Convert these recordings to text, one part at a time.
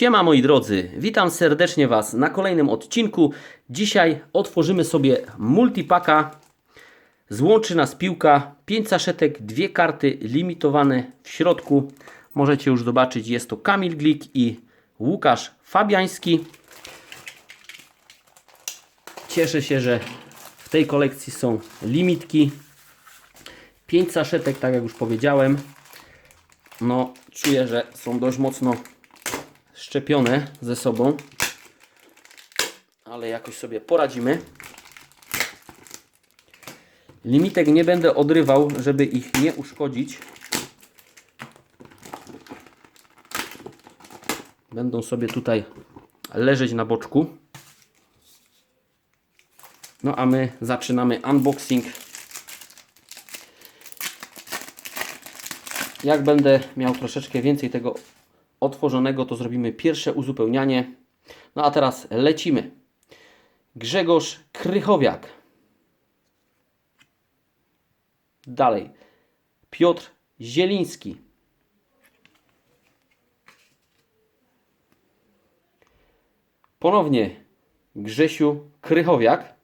Siema moi drodzy, witam serdecznie Was na kolejnym odcinku. Dzisiaj otworzymy sobie multipaka. Złączy nas piłka, 5 saszetek, dwie karty limitowane w środku. Możecie już zobaczyć, jest to Kamil Glik i Łukasz Fabiański. Cieszę się, że w tej kolekcji są limitki. 5 saszetek, tak jak już powiedziałem. No, czuję, że są dość mocno szczepione ze sobą, ale jakoś sobie poradzimy. Limitek nie będę odrywał, żeby ich nie uszkodzić. Będą sobie tutaj leżeć na boczku. No a my zaczynamy unboxing. Jak będę miał troszeczkę więcej tego otworzonego, to zrobimy pierwsze uzupełnianie. No a teraz lecimy. Grzegorz Krychowiak. Dalej. Piotr Zieliński. Ponownie Grzesiu Krychowiak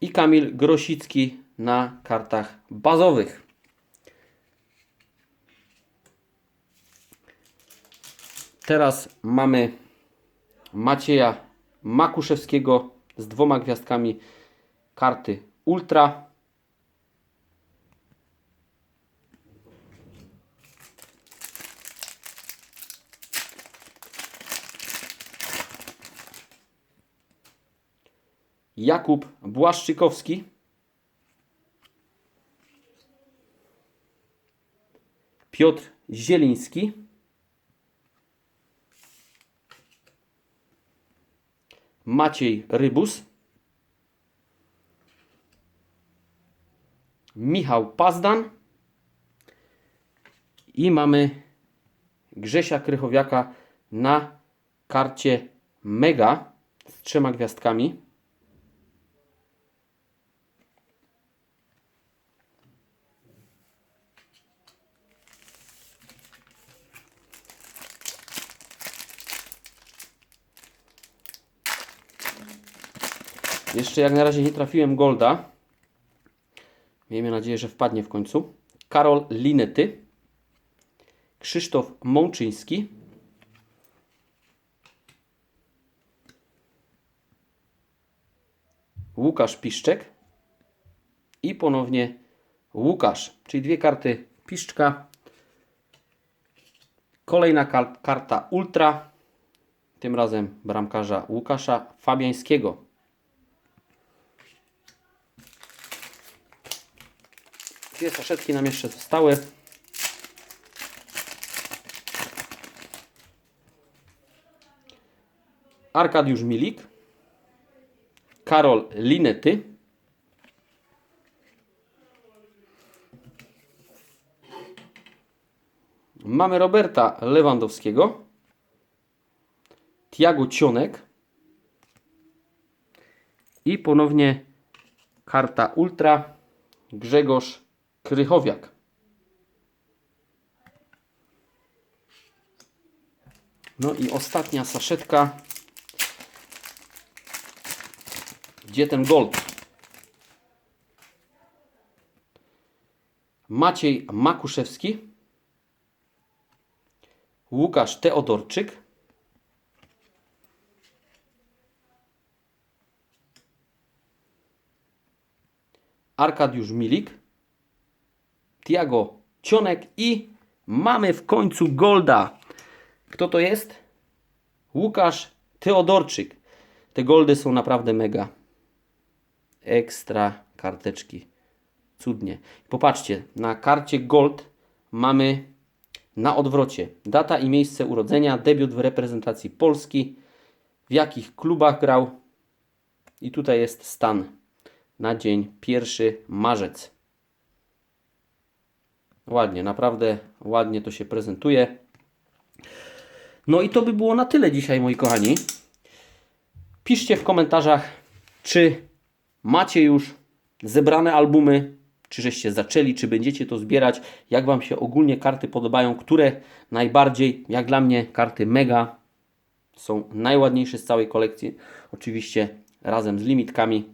i Kamil Grosicki na kartach bazowych. Teraz mamy Macieja Makuszewskiego z dwoma gwiazdkami karty Ultra. Jakub Błaszczykowski. Piotr Zieliński. Maciej Rybus, Michał Pazdan i mamy Grzesia Krychowiaka na karcie Mega z trzema gwiazdkami. Jeszcze jak na razie nie trafiłem Golda. Miejmy nadzieję, że wpadnie w końcu. Karol Linety. Krzysztof Mączyński. Łukasz Piszczek. I ponownie Łukasz, czyli dwie karty Piszczka. Kolejna kar karta Ultra. Tym razem bramkarza Łukasza Fabiańskiego. Dwie saszetki nam jeszcze zostały. Arkadiusz Milik. Karol Linety. Mamy Roberta Lewandowskiego. Tiago Cionek. I ponownie karta Ultra. Grzegorz Krychowiak. No i ostatnia saszetka. Gdzie ten gold? Maciej Makuszewski. Łukasz Teodorczyk. Arkadiusz Milik. Tiago Cionek i mamy w końcu Golda. Kto to jest? Łukasz Teodorczyk. Te goldy są naprawdę mega. Ekstra karteczki. Cudnie. Popatrzcie, na karcie Gold mamy na odwrocie data i miejsce urodzenia, debiut w reprezentacji Polski, w jakich klubach grał i tutaj jest stan na dzień 1 marzec. Ładnie, naprawdę ładnie to się prezentuje. No i to by było na tyle dzisiaj, moi kochani. Piszcie w komentarzach, czy macie już zebrane albumy, czy żeście zaczęli, czy będziecie to zbierać, jak Wam się ogólnie karty podobają, które najbardziej, jak dla mnie, karty mega są najładniejsze z całej kolekcji, oczywiście razem z limitkami.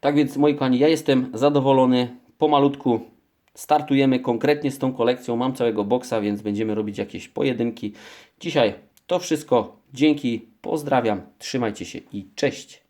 Tak więc, moi kochani, ja jestem zadowolony. Pomalutku startujemy konkretnie z tą kolekcją. Mam całego boksa, więc będziemy robić jakieś pojedynki. Dzisiaj to wszystko. Dzięki, pozdrawiam, trzymajcie się i cześć.